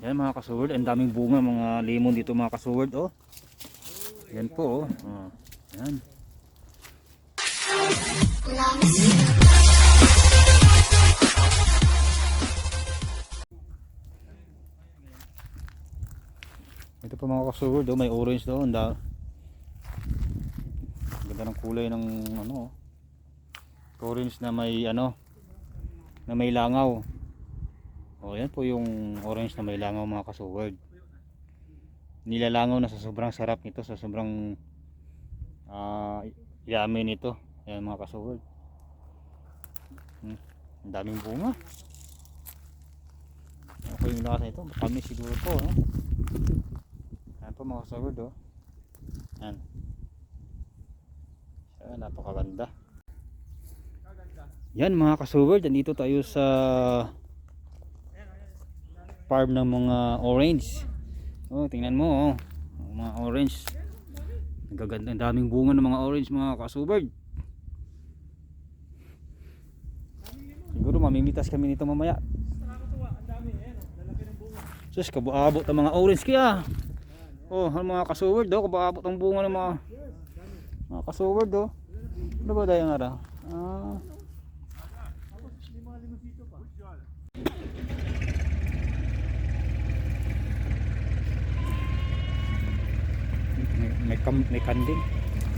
Yan mga kasuward, ang daming bunga mga lemon dito mga kasuward oh. Yan po oh. oh. Yan. Ito pa mga kasuward oh, may orange ang da- Ganda ng kulay ng ano oh. Orange na may ano na may langaw. O yan po yung orange na may langaw mga kasuward. Nilalangaw na sa sobrang sarap nito, sa sobrang ah yummy nito. Ayan mga kasuward. Hmm, ang daming bunga. Okay yung lakas nito. Kami siguro po. No? Ayan po mga kasuward. Oh. Ayan. Siya, napakaganda. Yan mga kasuward, nandito tayo sa farm ng mga orange. Oh, tingnan mo oh. Mga orange. Nagaganda, ang daming bunga ng mga orange mga kasuward. Siguro mamimitas kami nito mamaya. Sus, kabuabot ang mga orange kaya. Oh, ang mga kasuward oh, kabuabot ang bunga ng mga mga kasuward oh. Ano ba dahil nga? Ah. may, may, kam, may kanding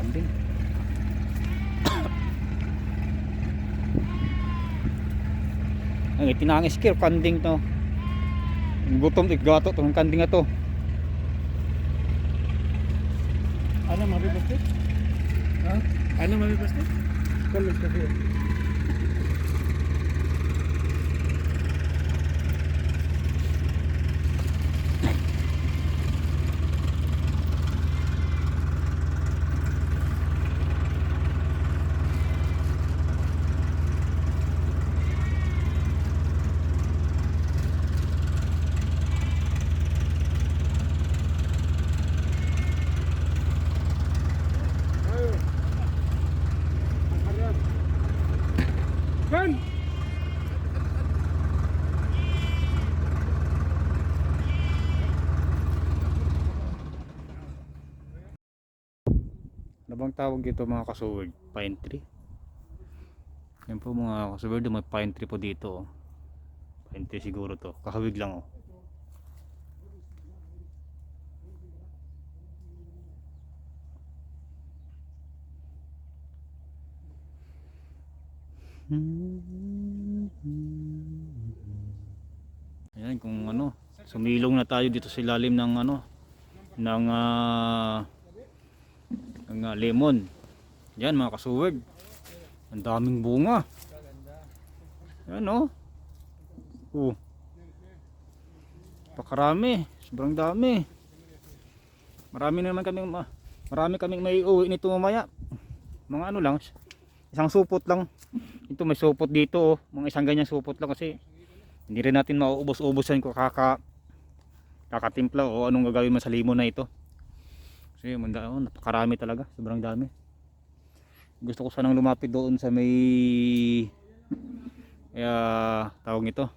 kanding ay tinangis kir kanding to Ang gutom igato tong kanding na to Ano mabibasket? Ha? Ano mabibasket? College kasi. Kan? ano bang tawag dito mga kasuward pine tree. Yan po mga kasuward may pine tree po dito oh. pine tree siguro to. Kahawig lang oh Ayan kung ano, sumilong na tayo dito sa ilalim ng ano ng ah, ng ah, lemon. Yan mga kasuward. Ang daming bunga. Yan oh. Oh. Pakarami, sobrang dami. Marami na naman kaming ma- marami kaming may uwi nito mamaya. Mga ano lang, isang supot lang. Ito may supot dito oh. Mga isang ganyan supot lang kasi hindi rin natin mauubos-ubusan kung kaka kakatimpla o anong gagawin mo sa limon na ito. Kasi manda, oh, napakarami talaga, sobrang dami. Gusto ko sanang lumapit doon sa may kaya tawag nito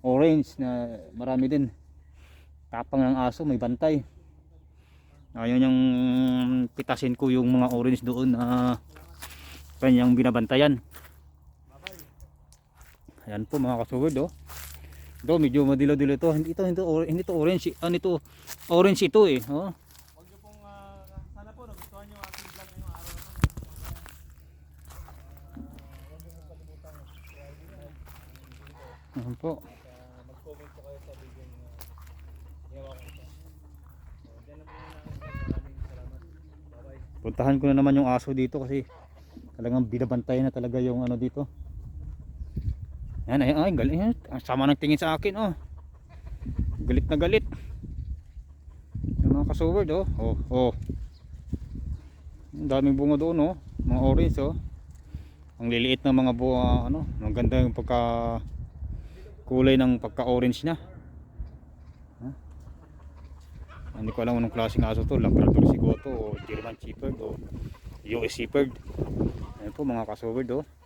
orange na marami din tapang ng aso may bantay ayun yung pitasin ko yung mga orange doon na kanyang binabantayan ayan po mga kasuward oh. Ito medyo madilo-dilo ito. Hindi ito hindi, or- hindi to orange ano ito orange ito eh oh. Huwag niyo pong, ah, sana po nagustuhan niyo ang aking vlog ngayong araw na to. ayan po. Mag-comment po kayo sa video niyo. Ginawa ko ito. Puntahan ko na naman yung aso dito kasi talagang binabantayan na talaga yung ano dito yan ay ay galit. Ang sama ng tingin sa akin oh. Galit na galit. Yung mga kasuward oh. Oh oh. Ang daming bunga doon oh. Mga orange oh. Ang liliit ng mga buwa ano ang ganda yung pagka kulay ng pagka orange na Huh? hindi ko alam anong klaseng aso to. Labrador Sigoto o German Shepherd o US Shepherd. Ayan po mga kasuward oh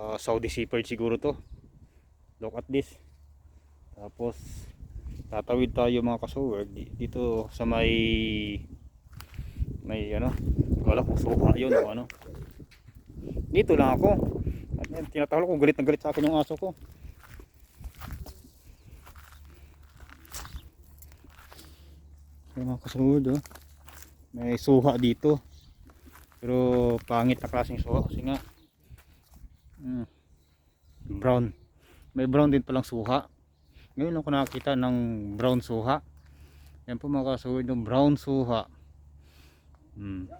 Ah, Saudi Shepherd siguro to. Look at this. Tapos tatawid tayo mga kasuwer di- dito sa may may ano wala kung suha yun o ano. Dito lang ako. At tinatawag ko galit na galit sa akin yung aso ko. Mga kasuwer oh. may suha dito. Pero pangit na klaseng suha kasi nga mm, brown. May brown din palang suha. Ngayon lang ko nakakita ng brown suha. Yan po mga kasuwid ng brown suha. Hmm.